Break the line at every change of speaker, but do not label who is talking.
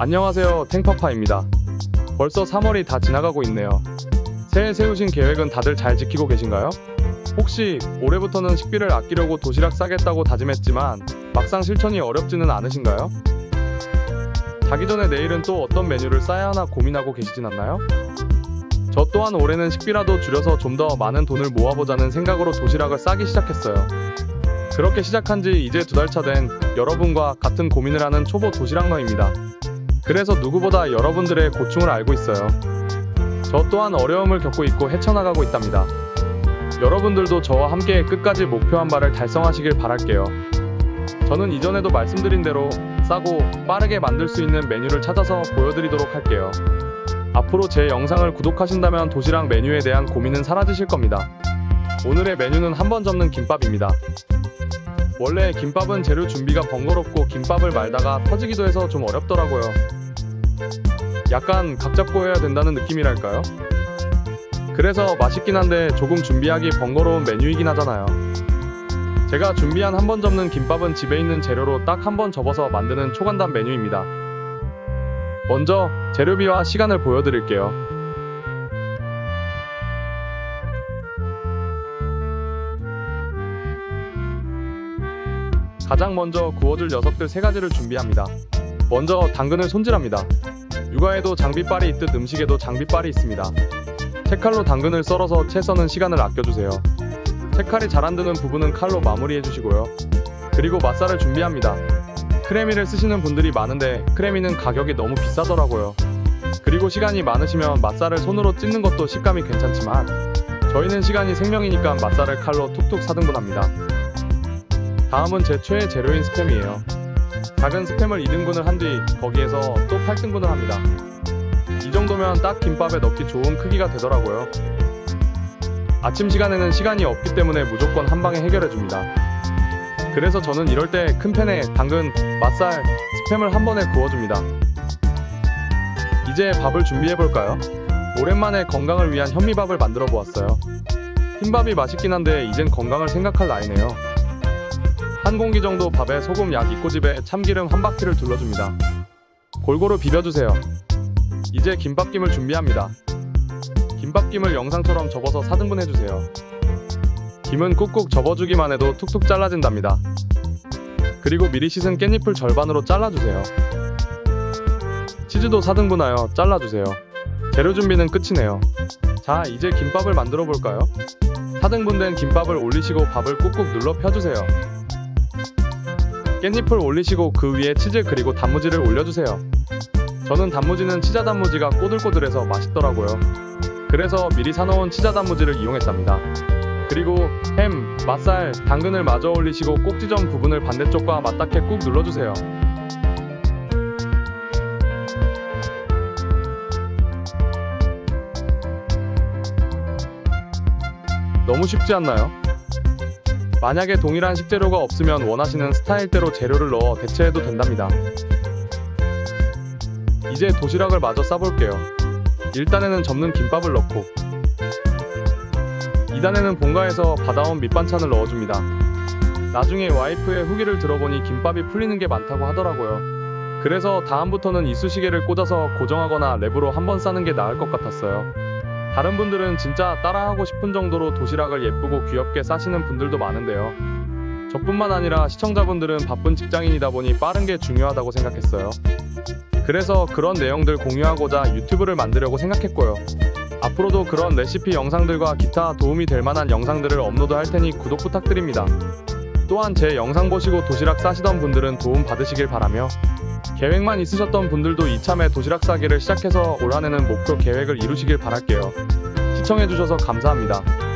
안녕하세요. 탱퍼파입니다. 벌써 3월이 다 지나가고 있네요. 새해 세우신 계획은 다들 잘 지키고 계신가요? 혹시 올해부터는 식비를 아끼려고 도시락 싸겠다고 다짐했지만 막상 실천이 어렵지는 않으신가요? 자기 전에 내일은 또 어떤 메뉴를 싸야 하나 고민하고 계시진 않나요? 저 또한 올해는 식비라도 줄여서 좀 더 많은 돈을 모아보자는 생각으로 도시락을 싸기 시작했어요. 그렇게 시작한 지 이제 두 달 차 된 여러분과 같은 고민을 하는 초보 도시락러입니다. 그래서 누구보다 여러분들의 고충을 알고 있어요. 저 또한 어려움을 겪고 있고 헤쳐나가고 있답니다. 여러분들도 저와 함께 끝까지 목표한 바를 달성하시길 바랄게요. 저는 이전에도 말씀드린 대로 싸고 빠르게 만들 수 있는 메뉴를 찾아서 보여드리도록 할게요. 앞으로 제 영상을 구독하신다면 도시락 메뉴에 대한 고민은 사라지실 겁니다. 오늘의 메뉴는 한 번 접는 김밥입니다. 원래 김밥은 재료 준비가 번거롭고 김밥을 말다가 터지기도 해서 좀 어렵더라고요. 약간 각 잡고 해야 된다는 느낌이랄까요? 그래서 맛있긴 한데 조금 준비하기 번거로운 메뉴이긴 하잖아요. 제가 준비한 한 번 접는 김밥은 집에 있는 재료로 딱 한 번 접어서 만드는 초간단 메뉴입니다. 먼저 재료비와 시간을 보여드릴게요. 가장 먼저 구워줄 녀석들 세 가지를 준비합니다. 먼저 당근을 손질합니다. 육아에도 장비빨이 있듯 음식에도 장비빨이 있습니다. 채칼로 당근을 썰어서 채 써는 시간을 아껴주세요. 채칼이 잘 안 드는 부분은 칼로 마무리해주시고요. 그리고 맛살을 준비합니다. 크레미를 쓰시는 분들이 많은데 크레미는 가격이 너무 비싸더라고요. 그리고 시간이 많으시면 맛살을 손으로 찢는 것도 식감이 괜찮지만 저희는 시간이 생명이니까 맛살을 칼로 툭툭 사등분합니다. 다음은 제 최애 재료인 스팸이에요. 작은 스팸을 2등분을 한 뒤 거기에서 또 8등분을 합니다. 이 정도면 딱 김밥에 넣기 좋은 크기가 되더라고요. 아침 시간에는 시간이 없기 때문에 무조건 한 방에 해결해 줍니다. 그래서 저는 이럴 때 큰 팬에 당근, 맛살, 스팸을 한 번에 구워줍니다. 이제 밥을 준비해 볼까요? 오랜만에 건강을 위한 현미밥을 만들어 보았어요. 흰밥이 맛있긴 한데 이젠 건강을 생각할 나이네요. 한 공기 정도 밥에 소금 약 2꼬집에 참기름 한 바퀴를 둘러줍니다. 골고루 비벼주세요. 이제 김밥김을 준비합니다. 김밥김을 영상처럼 접어서 4등분 해주세요. 김은 꾹꾹 접어주기만 해도 툭툭 잘라진답니다. 그리고 미리 씻은 깻잎을 절반으로 잘라주세요. 치즈도 4등분하여 잘라주세요. 재료 준비는 끝이네요. 자, 이제 김밥을 만들어 볼까요? 4등분된 김밥을 올리시고 밥을 꾹꾹 눌러 펴주세요. 깻잎을 올리시고 그 위에 치즈 그리고 단무지를 올려주세요. 저는 단무지는 치자 단무지가 꼬들꼬들해서 맛있더라고요. 그래서 미리 사놓은 치자 단무지를 이용했답니다. 그리고 햄, 맛살, 당근을 마저 올리시고 꼭지점 부분을 반대쪽과 맞닿게 꾹 눌러주세요. 너무 쉽지 않나요? 만약에 동일한 식재료가 없으면 원하시는 스타일대로 재료를 넣어 대체해도 된답니다. 이제 도시락을 마저 싸볼게요. 1단에는 접는 김밥을 넣고 2단에는 본가에서 받아온 밑반찬을 넣어줍니다. 나중에 와이프의 후기를 들어보니 김밥이 풀리는 게 많다고 하더라고요. 그래서 다음부터는 이쑤시개를 꽂아서 고정하거나 랩으로 한번 싸는 게 나을 것 같았어요. 다른 분들은 진짜 따라하고 싶은 정도로 도시락을 예쁘고 귀엽게 싸시는 분들도 많은데요. 저뿐만 아니라 시청자분들은 바쁜 직장인이다 보니 빠른 게 중요하다고 생각했어요. 그래서 그런 내용들 공유하고자 유튜브를 만들려고 생각했고요. 앞으로도 그런 레시피 영상들과 기타 도움이 될 만한 영상들을 업로드 할 테니 구독 부탁드립니다. 또한 제 영상 보시고 도시락 싸시던 분들은 도움 받으시길 바라며 계획만 있으셨던 분들도 이참에 도시락 싸기를 시작해서 올 한해는 목표 계획을 이루시길 바랄게요. 시청해주셔서 감사합니다.